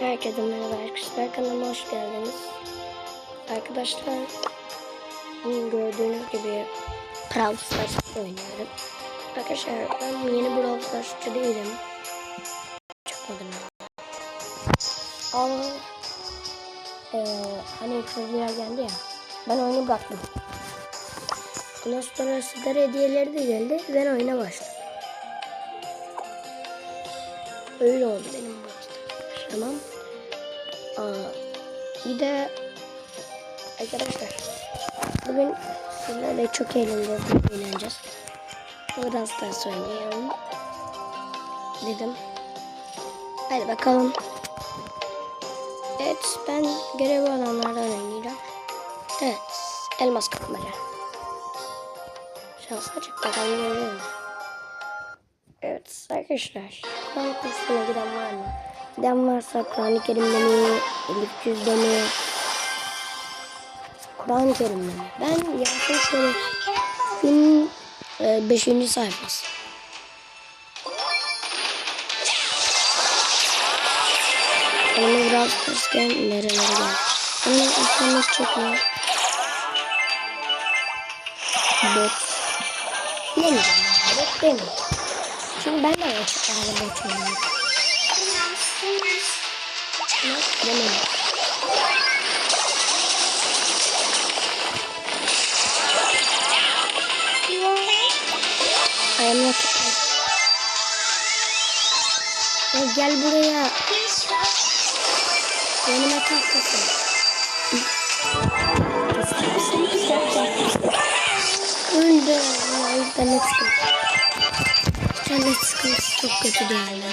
Herkese merhaba arkadaşlar. Kanalıma hoş geldiniz. Arkadaşlar gördüğünüz gibi Brawl Stars oynuyorum. Arkadaşlar ben yeni Brawl Stars'çı değilim. Çıkmadım. Ama eee hani kızlar geldi ya. Ben oyunu bıraktım. Ondan sonra sizlere hediyeleri de geldi. Ben oyuna başladım. Öyle oldu benim bu Tamam. Aa, bir de arkadaşlar bugün sizlerle çok eğleneceğiz, eğleneceğiz. Biraz daha söyleyeyim dedim. Hadi bakalım. Evet ben görev alanlardan oynayacağım. Evet elmas kapmaca. Şans açık bakalım görüyor? Evet arkadaşlar. Kur'an kursuna giden var mı? Giden varsa Kur'an-ı Kerim'de mi? Elif Cüz'de mi? Kur'an-ı Kerim'de mi? Ben Yasin Şerif'in 5. E, sayfası. Onu biraz kırsken nerelere gel. Onun internet çok mu? Bot. Demeyeceğim. Bot demeyeceğim. Çünkü ben de açık bot oynuyorum. Ama demeyin. I am not Ya gel buraya. Yanıma kalkmasın. Öldü. Ya internet sıkıntısı. İnternet sıkıntısı çok kötü yani.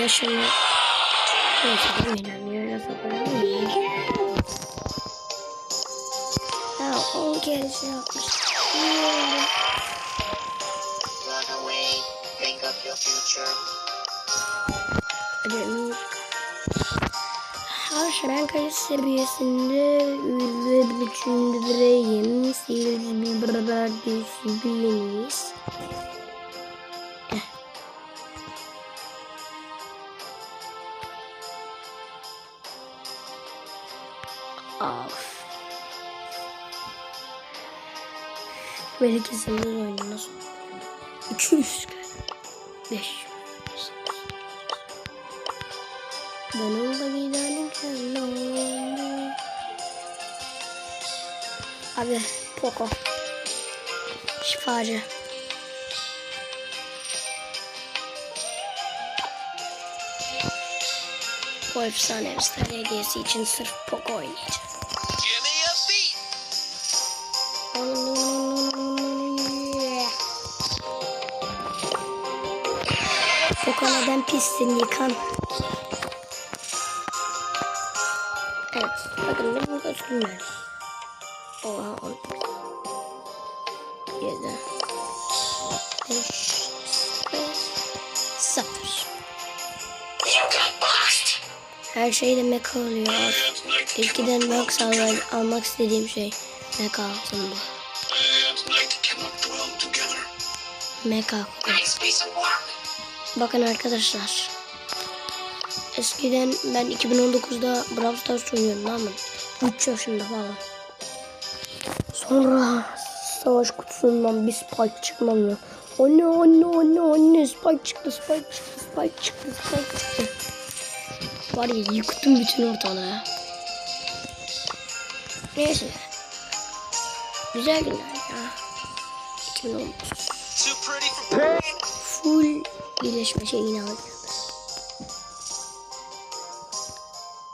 yaşını Neyse oynamıyor nasıl oynamıyor. Ya 10 kere şey yapmış. Future. Ödemir. Her şeren kayıt seviyesinde ve bütün bireyim silgi bir beraber disiplinimiz. Böyle kesinlikle oyunu nasıl? 200 5 Ben giderken ne oldu? Abi Poco. Şifacı. Bu efsane efsane hediyesi için sırf Poco oynayacağım. Poco neden pissin yıkan? Evet. Bakın benim gözümler. Oha. on. Yedi. Beş. Beş. Sıfır. Her şey de mecha oluyor. Eskiden max al- almak istediğim şey mecha altın bu. And like to cannot dwell together. Mecha. Work. Bakın arkadaşlar. Eskiden ben 2019'da Brawl Stars oynuyordum mı? 3 yaşında falan. Sonra savaş kutusundan bir spike çıkmam ya. Anne anne anne anne spike çıktı spike çıktı spike çıktı spike çıktı. Var ya yıktım bütün ortalığı. Neyse. Güzel günler ya. 2019. Too pretty for pain. Full birleşme şeyini alacağız.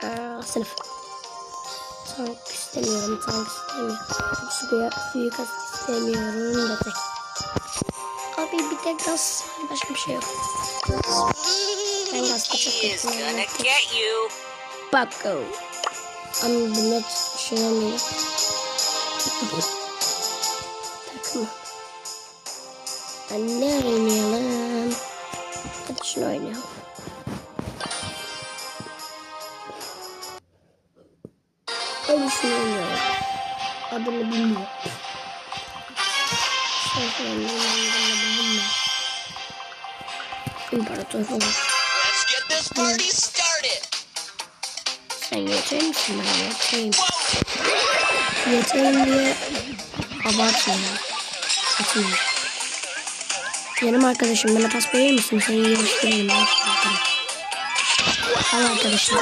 Aa, sınıf. Tank istemiyorum, tank istemiyorum. Suya, suyu gaz istemiyorum. Yatak. Abi bir de gaz, başka bir şey yok. Ben gaz çok kötüyüm. Bucko. Ama bu ne düşünemiyorum. Takma. Ben ne arayayım? için oynuyorum. Ben için oynuyorum. Adını bilmiyorum. İmparator falan. Sen yeter misin ben yeteyim. Yeteyim diye abartma. Atayım. Yanım arkadaşım bana pas verir misin? Seni geliştireyim. Al arkadaşım.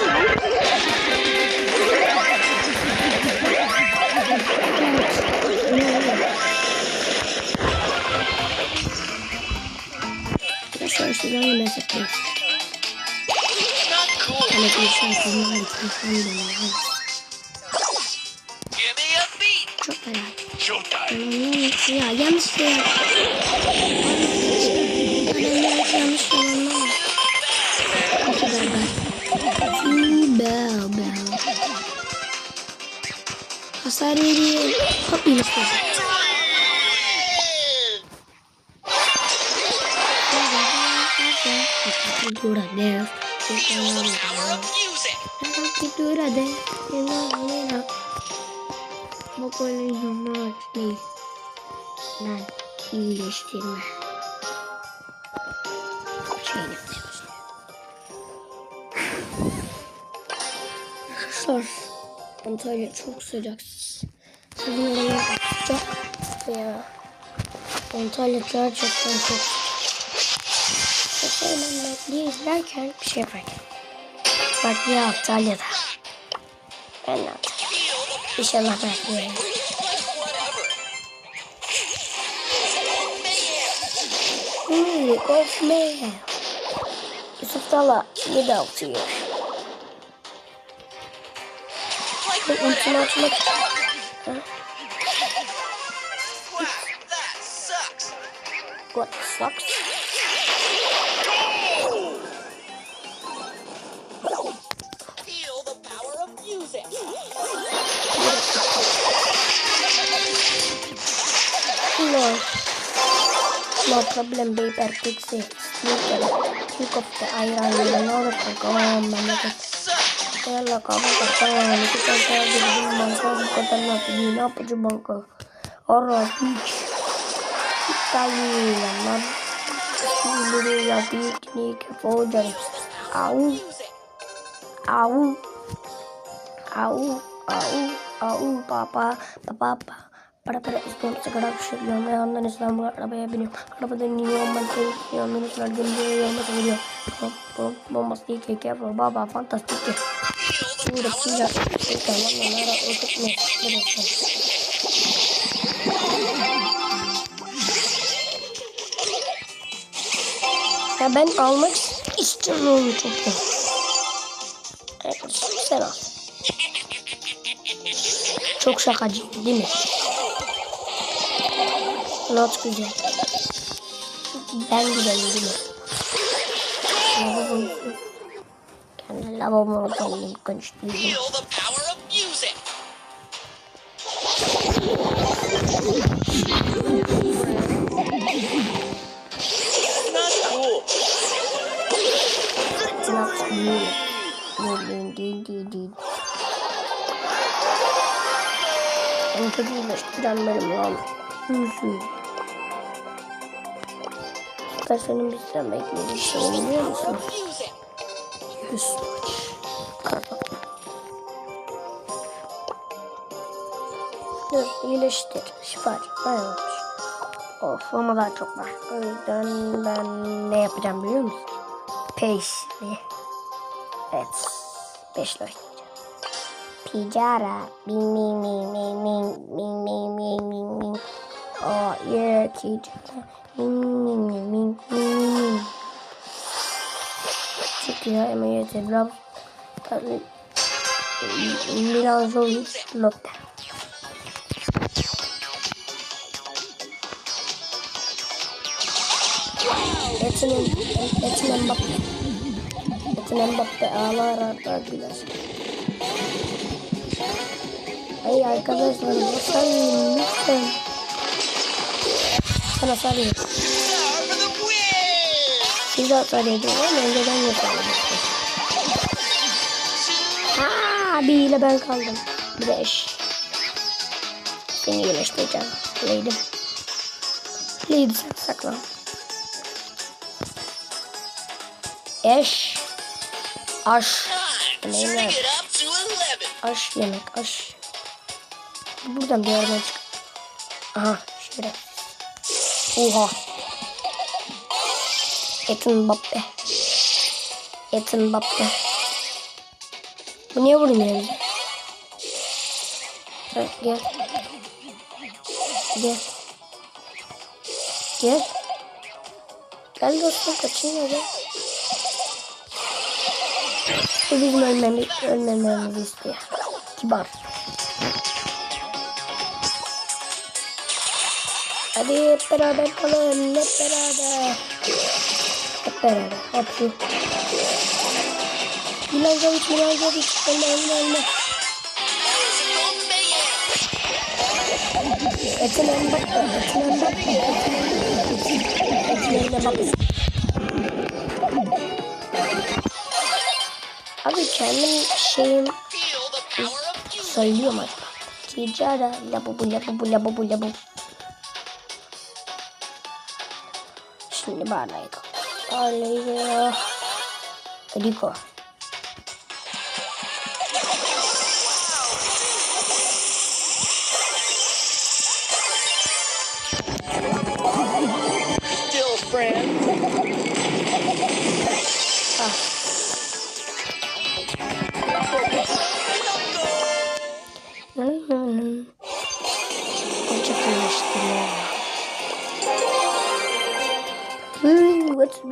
Arkadaşlar şuradan bir mesaj verin. Evet, bir şey, şey, hani şey yapalım. Çok fena. Ya yanlış şey yaptım. Kareli. Hop yine istedim. Dura dev. Dura dev. Bakalım yumruğu açmayı. Ben iyileştirme. Şöyle yapayım. Sor. Antalya çok sıcak. Oraya sıcak ya. Antalya gerçekten çok. Mesela diye izlerken bir şey yaparken. Bak ya Antalya'da. Ben Antalya'da. İnşallah bekliyorum. Music of Mayhem. Yusuf Dala 7-6 yiyor. Ultimi açmak için. Wow, that sucks. What sucks? The. No. No problem, baby. Pixie. Sneaker. Think of the iron. You know the program. Manake. Nutella kamu ketawa itu kata jadi bangka bukan lagi ini apa coba bangka orang kayu laman ini lagi ini ke powder au au au au au papa papa పడపడ ఇక్కడ Yang mana అడపై అభినయం అడపది నియోమంటే నియోమని అడిగింది మస్తీ కేకే బాబా fantastic burasıyla tamamlanarak oturtmak burası. Ya ben almak istiyorum çok. Evet, sen al. Çok şakacı değil mi? Not güzel. Ben güzelim değil mi? Hem de lavabomu kendim konuşturuyorum. Onu tabii iyileştiren benim lan. Hüsnü. Süper senin bizden beklediğin şey biliyor musunuz? Maç. Kartal. Dur iyileştir. Şifa. Dayanmış. Of ama daha çok var. O yüzden ben ne yapacağım biliyor musun? Peşli. Evet. Beşli oynayacağım. Ticara. Bing bing bing bing bing bing bing bing bing bing. Oh yeah ticara. Bing bing bing bing bing Dünya Emeği Trabzon Milan Zovic nokta. Etinem, etinem bak. Etinem bak da ağlar arkadaşlar. Ay arkadaşlar lütfen lütfen. Sana sarıyor. Siz de yediniz ama önceden yapamamıştım. Haa biriyle ben kaldım. Bir de eş. Seni iyileştireceğim. Leydim. Leydi sen saklan. Eş. Aş. 11. Aş yemek aş. Buradan bir yerden çık. Aha şöyle. Oha. Etin Mbappe. Etin Mbappe. Bu niye vurmuyor bize? Ha, gel. Gel. Gel. Gel dostum kaçın gel. Bu bizim ölmemiz, ölmememizi istiyor. Kibar. Hadi hep beraber kalalım. Hep beraber. Beraber. Hop şu. Milankovic, Milankovic. Ölme, ölme, ölme. Etin Mbappe, Etin Mbappe. Etin Mbappe. Abi kendim şeyim söylüyorum acaba. Ticara, labubu, labubu, labubu, labubu. Şimdi Barley'i Barley'i. Rico.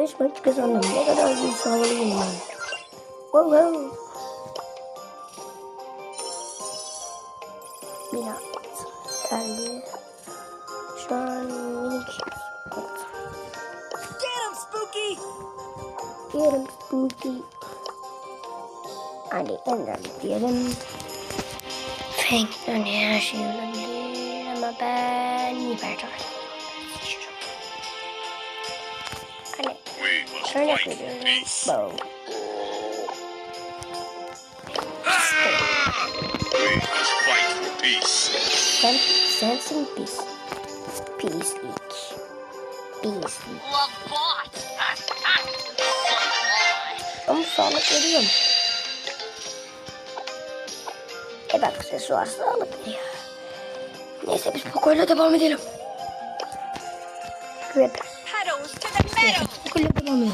5 maç kazandım. Ne kadar büyük havalıyım ben. Wow wow. Şöyle peace. Bow. Sen, sensin pis. Pislik. Pislik. Ama sağlık veriyorum. Evet aksesuar sağlık veriyor. Neyse biz Poco'yla devam edelim. Evet. Pedals to! Zıplıyorum.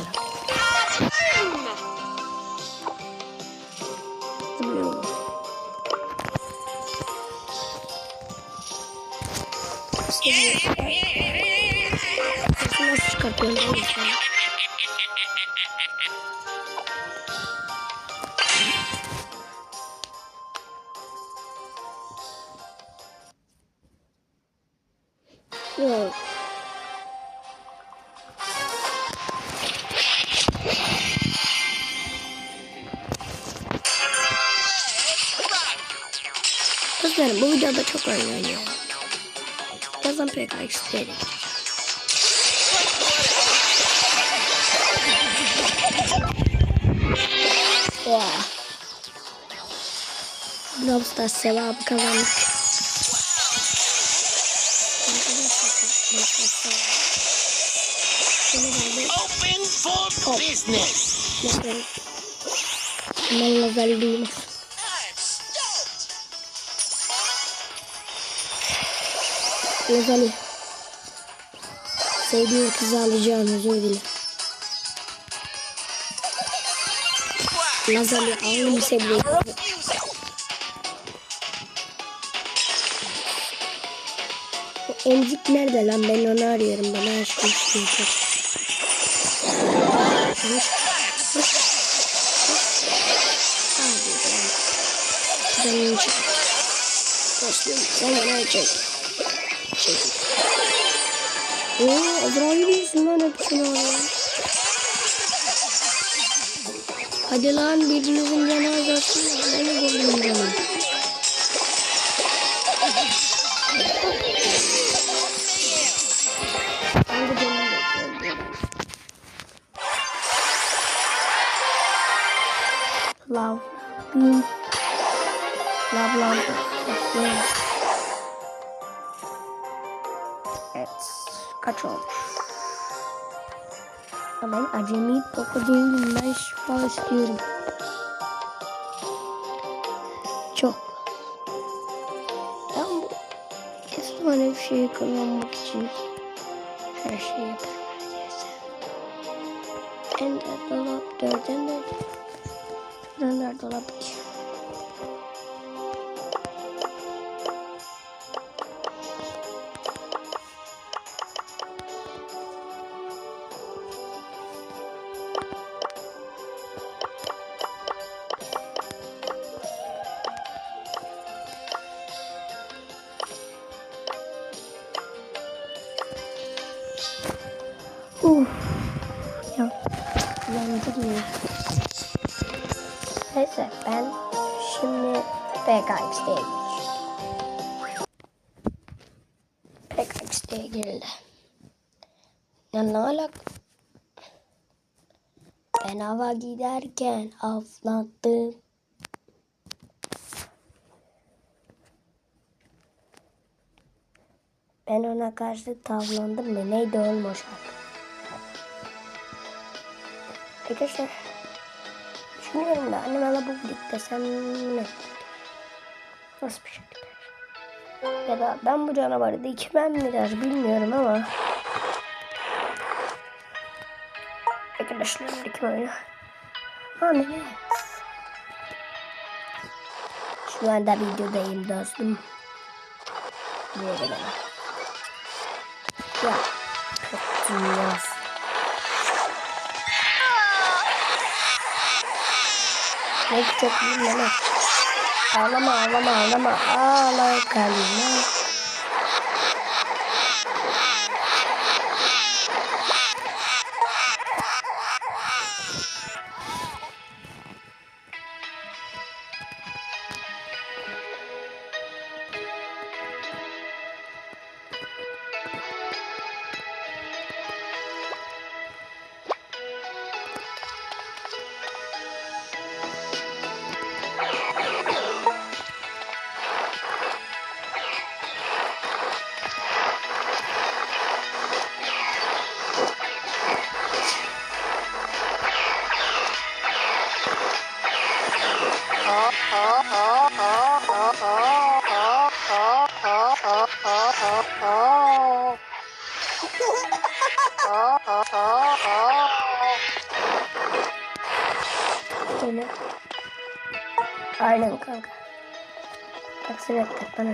Sesini nasıl çıkartıyorum ben diferente. Ó. Não está selado o cavalo. Open for business. Não, não vale nenhuma. Beleza ali. Sevdiğim kızı alacağım özür dilerim. Lazali music! O emzik nerede lan ben onu arıyorum bana. Hoş. Hadi canım. Çek. Dostum sen bana çek. Oo Azrail diyorsun lan hepsini oraya. Hadi lan birbirinizin cenazesi. Beni buldum canım. Love. Bin. Love love. Evet. Kaç olmuş? Ben acemi poco değilim. Ben şifa istiyorum. Çok. Ben bu bir şeyi kullanmak için her şeyi yaparım. Ender dolap, dört ender. Ender dolap Uf. Ya. Yandım ya. Neyse ben şimdi PKX'de geçtim. PKX'de girildi. Ya ne alak? Ben hava giderken avladım. Ben ona karşı tavlandım mı? Neydi oğlum o şarkı? Arkadaşlar düşünüyorum da anneme la bu desem ne? Nasıl bir şey gider? Ya da ben bu canavarı dikmem mi der bilmiyorum ama. Arkadaşlar oyunu. Amin evet. Şu anda videodayım dostum. Gelemem Ya Dünyası Ne çok bilmem. Ağlama ağlama ağlama ağla kalma. Böyle. Aynen kanka. Taksir ettik bana.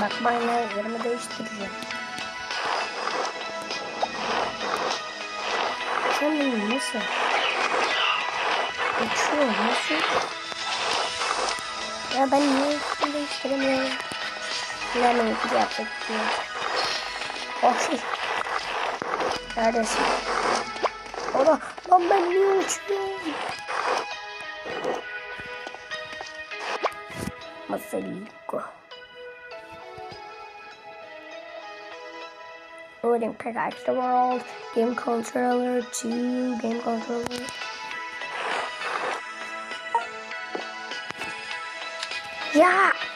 Bak ben yerimi değiştireceğim. Sen bunu nasıl? Uçuyor nasıl? Ya ben niye değiştiremiyorum? Hemen ikili yapacak diyor. Oh şey. Neredesin? Ola lan ben niye uçuyorum? Masaliko. Loading pickaxe the world. Game controller 2. Game controller. Ya!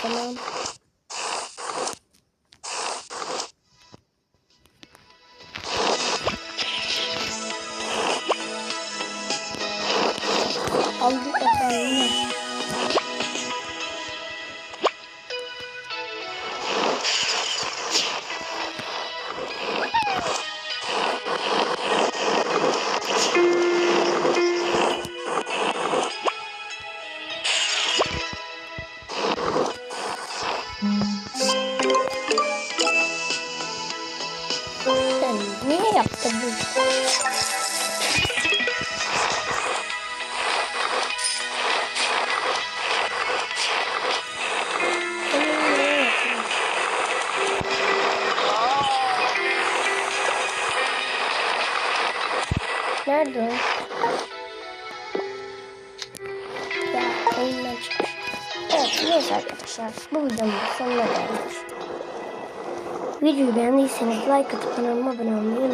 咱们 like atıp kanalıma abone olmayı.